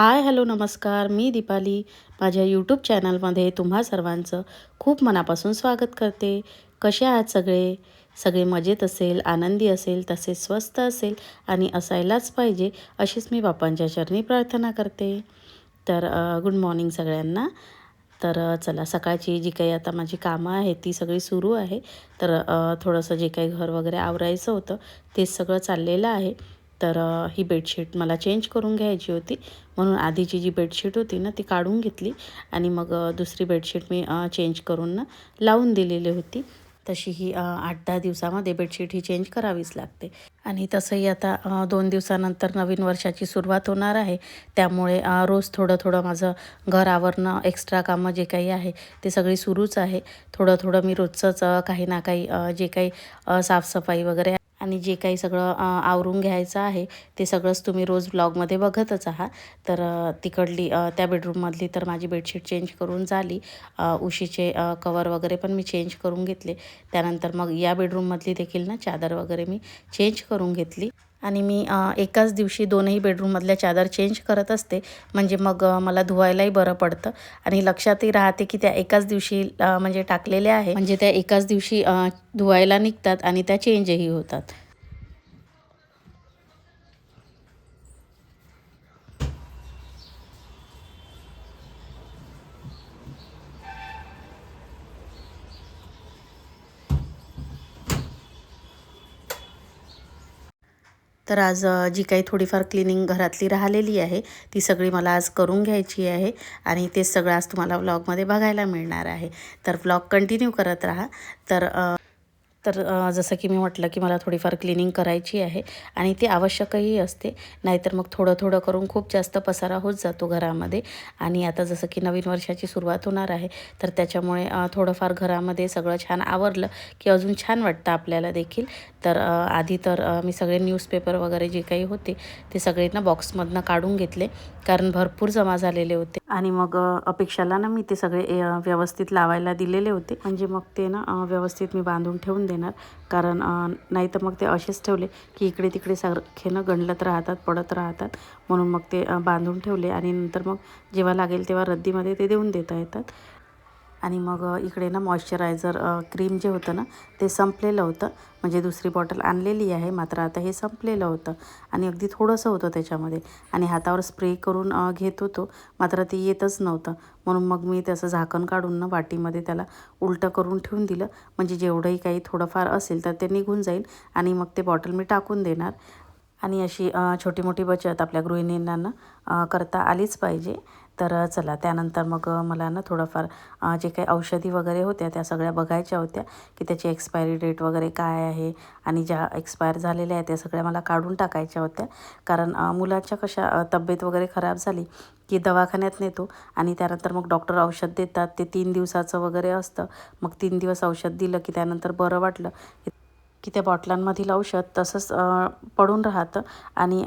Hi hello नमस्कार. मी दीपाली. माझ्या YouTube चॅनलमध्ये तुम्हा सर्वांचं खूप मनापासून स्वागत करते. कसे आहात सगळे? सगळे मजेत असेल आनंदी असेल तसेच स्वस्त असेल आणि असायलाच पाहिजे अशीच मी बापांच्या चरणी प्रार्थना करते. तर गुड मॉर्निंग सगळ्यांना. तर चला सकाळची जी काही आता माझी कामं आहेत ती सगळी सुरू आहे. तर थोडंसं जे काही घर वगैरे आवरायचं होतं ते सगळं चाललेलं आहे. तर ही बेडशीट मला चेंज करून घ्यायची होती. म्हणून आधीची जी बेडशीट होती ना ती काढून घेतली आणि मग दुसरी बेडशीट मी चेंज करून ना लावून दिलेली होती. तशी ही आठ दहा दिवसामध्ये बेडशीट ही चेंज करावीच लागते. आणि तसंही आता दोन दिवसानंतर नवीन वर्षाची सुरुवात होणार आहे. त्यामुळे रोज थोडं थोडं माझं घर आवरणं एक्स्ट्रा कामं जे काही आहे ते सगळी सुरूच आहे. थोडं थोडं मी रोजचंच काही ना काही जे काही साफसफाई वगैरे आणि जे काही सगळं आवरून घ्यायचं आहे ते सगळंच तुम्ही रोज ब्लॉगमध्ये बघतच आहात. तर तिकडली त्या बेडरूममधली तर माझी बेडशीट चेंज करून झाली. उशीचे कवर वगैरे पण मी चेंज करून घेतले. त्यानंतर मग या बेडरूममधली देखील ना चादर वगैरे मी चेंज करून घेतली. आणि मी एकाच दिवशी दोनही बेडरूममधल्या चादर चेंज करत असते. म्हणजे मग मला धुवायलाही बरं पडतं. आणि लक्षातही राहते की त्या एकाच दिवशी म्हणजे टाकलेल्या आहे म्हणजे त्या एकाच दिवशी धुवायला निघतात आणि त्या चेंजही होतात. तर आज जी काही थोडीफार क्लिनिंग घरातली राहिलेली आहे ती सगळी मला आज करून घ्यायची आहे आणि ते सगळं आज तुम्हाला व्लॉगमध्ये बघायला मिळणार आहे. तर व्लॉग कंटिन्यू करत राहा. तर तर जसं की मी म्हटलं की मला थोडीफार क्लिनिंग करायची आहे आणि ती आवश्यकही असते. नाहीतर मग थोडं थोडं करून खूप जास्त पसारा होत जातो घरामध्ये आणि आता जसं की नवीन वर्षाची सुरुवात होणार आहे तर त्याच्यामुळे थोडंफार घरामध्ये सगळं छान आवरलं की अजून छान वाटतं आपल्याला देखील. तर आधी तर मी सगळे न्यूजपेपर वगैरे जे काही होते ते सगळे ना बॉक्समधनं काढून घेतले कारण भरपूर जमा झालेले होते. आणि मग अपेक्षाला ना मी ते सगळे व्यवस्थित लावायला दिलेले होते. म्हणजे मग ते ना व्यवस्थित मी बांधून ठेवून देणार. कारण नाही तर मग ते असेच ठेवले की इकडे तिकडे सारखे ना गणलत राहतात पडत राहतात. म्हणून मग ते बांधून ठेवले. आणि नंतर मग जेव्हा लागेल तेव्हा रद्दीमध्ये ते देऊन देता येतात. आणि मग इकडे ना मॉइश्चरायझर क्रीम जे होतं ना ते संपलेलं होतं. म्हणजे दुसरी बॉटल आणलेली आहे मात्र आता हे संपलेलं होतं. आणि अगदी थोडंसं होतं त्याच्यामध्ये. आणि हातावर स्प्रे करून घेत होतो मात्र ते येतच नव्हतं. म्हणून मग मी त्याचं झाकण काढून ना वाटीमध्ये त्याला उलटं करून ठेवून दिलं. म्हणजे जेवढंही काही थोडंफार असेल तर ते निघून जाईल आणि मग ते बॉटल मी टाकून देणार. आणि अशी छोटी मोठी बचत आपल्या गृहिणींना करता आलीच पाहिजे. तर चला त्यानंतर मग मला ना थोडंफार जे काही औषधी वगैरे होत्या त्या सगळ्या बघायच्या होत्या की त्याची एक्सपायरी डेट वगैरे काय आहे आणि ज्या एक्सपायर झालेल्या आहेत त्या सगळ्या मला काढून टाकायच्या होत्या. कारण मुलाच्या कशा तब्येत वगैरे खराब झाली की दवाखान्यात नेतो आणि त्यानंतर मग डॉक्टर औषध देतात. ते तीन दिवसाचं वगैरे असतं. मग तीन दिवस औषध दिलं की त्यानंतर बरं वाटलं की त्या बॉटलांमधील औषध तसंच पडून राहतं आणि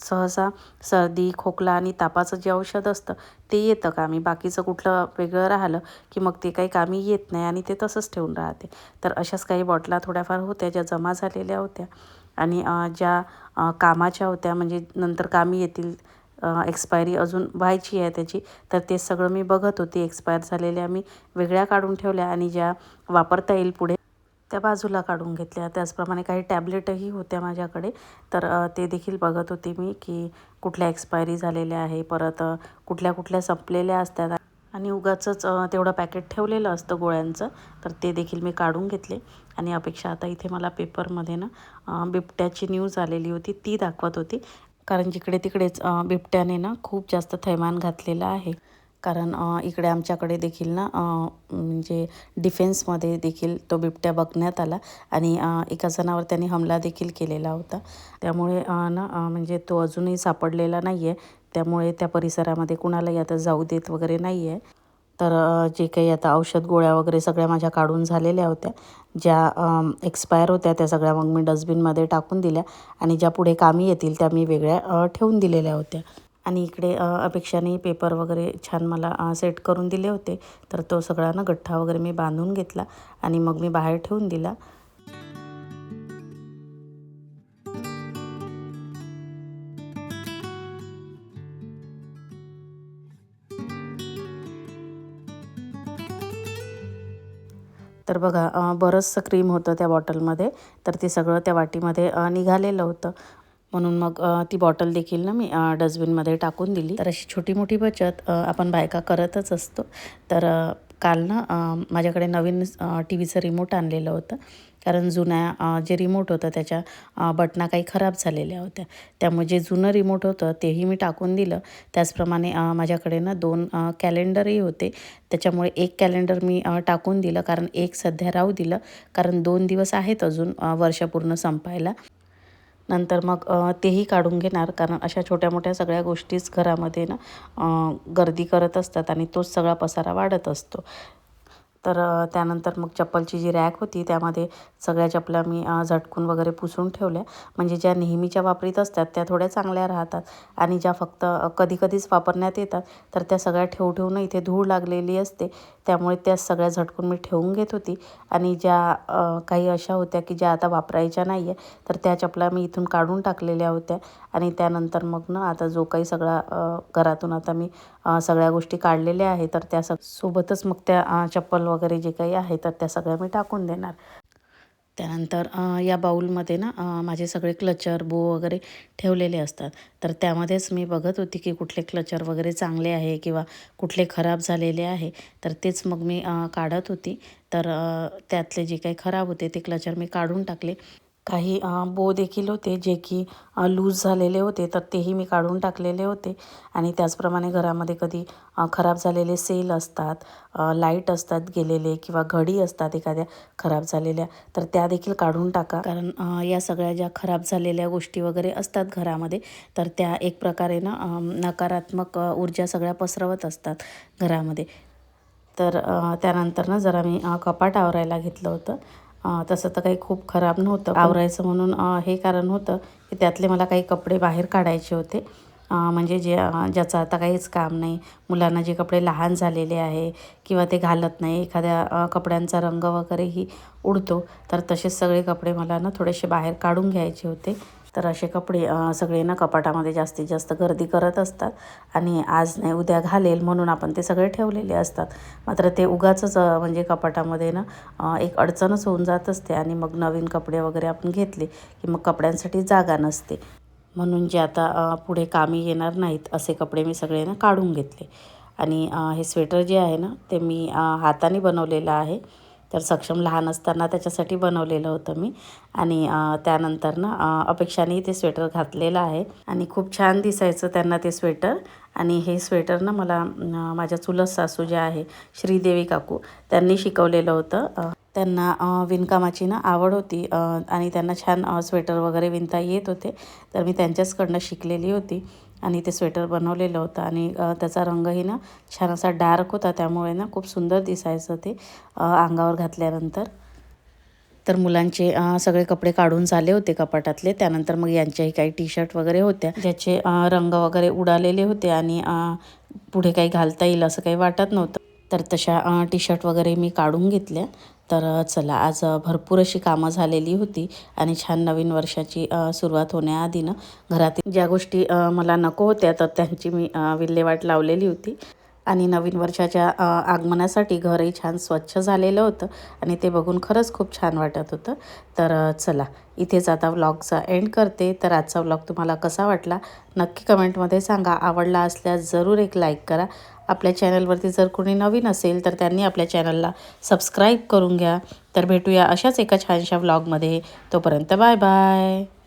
सहसा सर्दी खोकला आणि तापाचं जे औषध असतं ते येतं कामी. बाकीचं कुठलं वेगळं राहिलं की मग ते काही कामी येत नाही आणि ते तसंच ठेवून राहते. तर अशाच काही बॉटला थोड्याफार होत्या ज्या जमा झालेल्या होत्या आणि ज्या कामाच्या होत्या म्हणजे नंतर कामी येतील एक्सपायरी अजून व्हायची आहे त्याची तर ते सगळं मी बघत होती. एक्सपायर झालेल्या मी वेगळ्या काढून ठेवल्या आणि ज्या वापरता येईल पुढे त्या बाजूला काढून घेतल्या. त्याचप्रमाणे काही टॅबलेटही होत्या माझ्याकडे. तर ते देखील बघत होते मी की कुठल्या एक्सपायरी झालेल्या आहे. परत कुठल्या कुठल्या संपलेल्या असतात. आणि उगाचंच तेवढं पॅकेट ठेवलेलं असतं गोळ्यांचं. तर ते देखील मी काढून घेतले. आणि अपेक्षा आता इथे मला पेपरमध्ये ना बिबट्याची न्यूज आलेली होती. ती दाखवत होती. कारण जिकडे तिकडेच बिबट्याने ना खूप जास्त थैमान घातलेलं आहे. कारण इकडे आमच्याकडे देखील ना म्हणजे डिफेन्समध्ये देखील तो बिबट्या बघण्यात आला आणि एका जणावर त्यांनी हमला देखील केलेला होता. त्यामुळे ना म्हणजे तो अजूनही सापडलेला नाही आहे त्यामुळे त्या परिसरामध्ये कुणालाही आता जाऊ देत वगैरे नाही आहे तर जे काही आता औषध गोळ्या वगैरे सगळ्या माझ्या काढून झालेल्या होत्या ज्या एक्सपायर होत्या त्या सगळ्या मग मी डस्टबिनमध्ये टाकून दिल्या आणि ज्या पुढे कामी येतील त्या मी वेगळ्या ठेवून दिलेल्या होत्या. आणि इकडे अपेक्षाने पेपर वगैरे छान मला सेट करून दिले होते. तर तो सगळा ना गठ्ठा वगैरे मी बांधून घेतला आणि मग मी बाहेर ठेवून दिला. तर बघा बरंचसं क्रीम होतं त्या बॉटलमध्ये तर ते सगळं त्या वाटीमध्ये निघालेलं होतं. म्हणून मग ती बॉटल देखील ना मी डस्टबिनमध्ये टाकून दिली. तर अशी छोटी मोठी बचत आपण बायका करतच असतो. तर काल ना माझ्याकडे नवीन टी व्हीचं रिमोट आणलेलं होतं. कारण जुन्या जे रिमोट होतं त्याच्या बटना काही खराब झालेल्या होत्या. त्यामुळे जे जुनं रिमोट होतं तेही मी टाकून दिलं. त्याचप्रमाणे माझ्याकडे ना दोन कॅलेंडरही होते. त्याच्यामुळे एक कॅलेंडर मी टाकून दिलं. कारण एक सध्या राहू दिलं. कारण दोन दिवस आहेत अजून वर्ष पूर्ण संपायला. नंतर मग तेही काढून घेणार. कारण अशा छोट्या मोठ्या सगळ्या गोष्टीच घरामध्ये ना गर्दी करत असतात आणि तोच सगळा पसारा वाढत असतो. तर त्यानंतर मग चप्पलची जी रॅक होती त्यामध्ये सगळ्या चपला मी झटकून वगैरे पुसून ठेवल्या. म्हणजे ज्या नेहमीच्या वापरीत असतात त्या थोड्या चांगल्या राहतात. आणि ज्या फक्त कधीकधीच कधी कधीच वापरण्यात येतात तर त्या सगळ्या ठेवू ठेवून इथे धूळ लागलेली असते. त्यामुळे त्या सगळ्या झटकून मी ठेवून घेत होती. आणि ज्या काही अशा होत्या की ज्या आता वापरायच्या नाही आहे तर त्या चपला मी इथून काढून टाकलेल्या होत्या. आणि त्यानंतर मग ना आता जो काही सगळा घरातून आता मी सगळ्या गोष्टी काढलेल्या आहे तर त्या स सोबतच मग त्या चप्पल वगैरे जे काही आहे तर त्या सगळ्या मी टाकून देणार. त्यानंतर या बाऊलमध्ये ना माझे सगळे क्लचर बो वगैरे ठेवलेले असतात. तर त्यामध्येच मी बघत होती की कुठले क्लचर वगैरे चांगले आहे किंवा कुठले खराब झालेले आहे. तर तेच मग मी काढत होती. तर त्यातले जे काही खराब होते ते क्लचर मी काढून टाकले. काही बो देखील होते जे की लूज झालेले होते तर तेही मी काढून टाकलेले होते. आणि त्याचप्रमाणे घरामध्ये कधी खराब झालेले सेल असतात लाइट असतात गेलेले किंवा घडी असतात एखाद्या खराब झालेल्या तर त्या देखील काढून टाका. कारण या सगळ्या ज्या खराब झालेल्या गोष्टी वगैरे असतात घरामध्ये तर त्या एक प्रकारे ना नकारात्मक ऊर्जा सगळ्या पसरवत असतात घरामध्ये. तर त्यानंतर ना जरा मी कपाट आवरायला घेतलं होतं. तसं तर काही खूप खराब नव्हतं. आवरायचं म्हणून हे कारण होतं की त्यातले मला काही कपडे बाहेर काढायचे होते. म्हणजे जे ज्याचं आता काहीच काम नाही. मुलांना जे कपडे लहान झालेले आहे किंवा ते घालत नाही एखाद्या कपड्यांचा रंग वगैरेही उडतो तर तसेच सगळे कपडे मला ना थोडेसे बाहेर काढून घ्यायचे होते. तर असे कपडे सगळे ना कपाटामध्ये जास्तीत जास्त गर्दी करत असतात. आणि आज नाही उद्या घालेल म्हणून आपण ते सगळे ठेवलेले असतात. मात्र ते उगाचच म्हणजे कपाटामध्ये ना एक अडचणच होऊन जात असते. आणि मग नवीन कपडे वगैरे आपण घेतले की मग कपड्यांसाठी जागा नसते. म्हणून जे आता पुढे कामी येणार नाहीत असे कपडे मी सगळे ना काढून घेतले. आणि हे स्वेटर जे आहे ना ते मी हाताने बनवलेलं आहे. तर सक्षम लहान असताना त्याच्यासाठी बनवलेलं होतं मी. आणि त्यानंतर ना अपेक्षानेही अपेक्षाने ते स्वेटर घातलेलं आहे. आणि खूप छान दिसायचं त्यांना ते स्वेटर. आणि हे स्वेटर ना मला माझ्या चुलत सासू ज्या आहे श्रीदेवी काकू त्यांनी शिकवलेलं होतं. त्यांना विणकामाची ना आवड होती आणि त्यांना छान स्वेटर वगैरे विणता येत होते. तर मी त्यांच्याचकडनं शिकलेली होती. आणि ते स्वेटर बनवलेलं होतं आणि त्याचा रंगही ना छान असा डार्क होता त्यामुळे ना खूप सुंदर दिसायचं ते अंगावर घातल्यानंतर. तर मुलांचे सगळे कपडे काढून झाले होते कपाटातले त्यानंतर मग यांच्याही काही टी शर्ट वगैरे होत्या. ज्याचे रंग वगैरे उडालेले होते आणि पुढे काही घालता येईल असं काही वाटत नव्हतं. तर तशा टी शर्ट वगैरे मी काढून घेतल्या. तर चला आज भरपूर अशी कामं झालेली होती आणि छान नवीन वर्षाची सुरुवात होण्याआधी ना घरातील ज्या गोष्टी मला नको होत्या तर त्यांची मी विल्हेवाट लावलेली होती. आणि नवीन वर्षाच्या आगमनासाठी घरही छान स्वच्छ झालेलं होतं आणि ते बघून खरंच खूप छान वाटत होतं. तर चला इथेच आता व्लॉगचा एंड करते. तर आजचा व्लॉग तुम्हाला कसा वाटला? नक्की कमेंटमध्ये सांगा. आवडला असल्यास जरूर एक लाईक करा. आपल्या चॅनलवरती जर कोणी नवीन असेल तर त्यांनी आपल्या चॅनलला सबस्क्राईब करून घ्या. तर भेटूया अशाच एका छानशा व्लॉगमध्ये. तोपर्यंत बाय बाय.